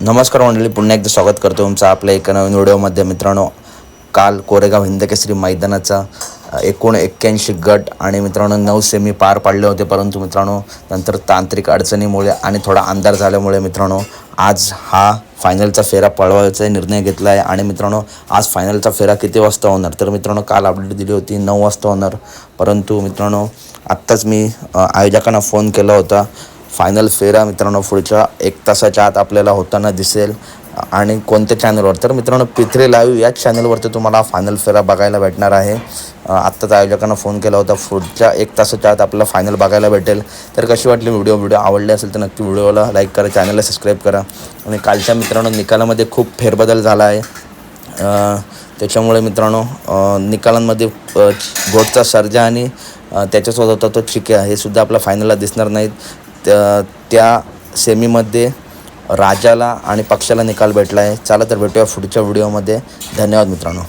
नमस्कार मंडळी पुन्हा एकदा स्वागत करतो तुमचं आपल्या एका नवीन व्हिडिओमध्ये. मित्रांनो काल कोरेगाव हिंदकेसरी मैदानाचा एकूण एक्क्याऐंशी गट आणि मित्रांनो नऊ सेमी पार पाडले होते. परंतु मित्रांनो नंतर तांत्रिक अडचणीमुळे आणि थोडा अंधार झाल्यामुळे मित्रांनो आज हा फायनलचा फेरा पळवायचा निर्णय घेतला आहे. आणि मित्रांनो आज फायनलचा फेरा किती वाजता होणार? तर मित्रांनो काल अपडेट दिली होती नऊ वाजता होणार. परंतु मित्रांनो आत्ताच मी आयोजकांना फोन केला होता. फायनल फेरा मित्रांनो पुढच्या एक तासाच्या आत आपल्याला होताना दिसेल. आणि कोणत्या चॅनलवर तर मित्रांनो पित्रे लाईव्ह याच चॅनलवरती तुम्हाला फायनल फेरा बघायला भेटणार आहे. आत्ताच आयोजकांना फोन केला होता पुढच्या एक तासाच्या आत आपल्याला फायनल बघायला भेटेल. तर कशी वाटली व्हिडिओ व्हिडिओ आवडले असेल तर नक्की व्हिडिओला लाईक करा चॅनलला सबस्क्राईब करा. आणि कालच्या मित्रांनो निकालामध्ये खूप फेरबदल झाला आहे. त्याच्यामुळे मित्रांनो निकालांमध्ये गोटचा सर्जा आणि त्याच्यासोबत होता तो चिक्या. हे सुद्धा आपल्या फायनलला दिसणार नाहीत. त्या त्या सेमीमध्ये राजाला आणि पक्षाला निकाल भेटला आहे चला तर भेटूया पुढच्या व्हिडिओमध्ये. धन्यवाद मित्रांनो.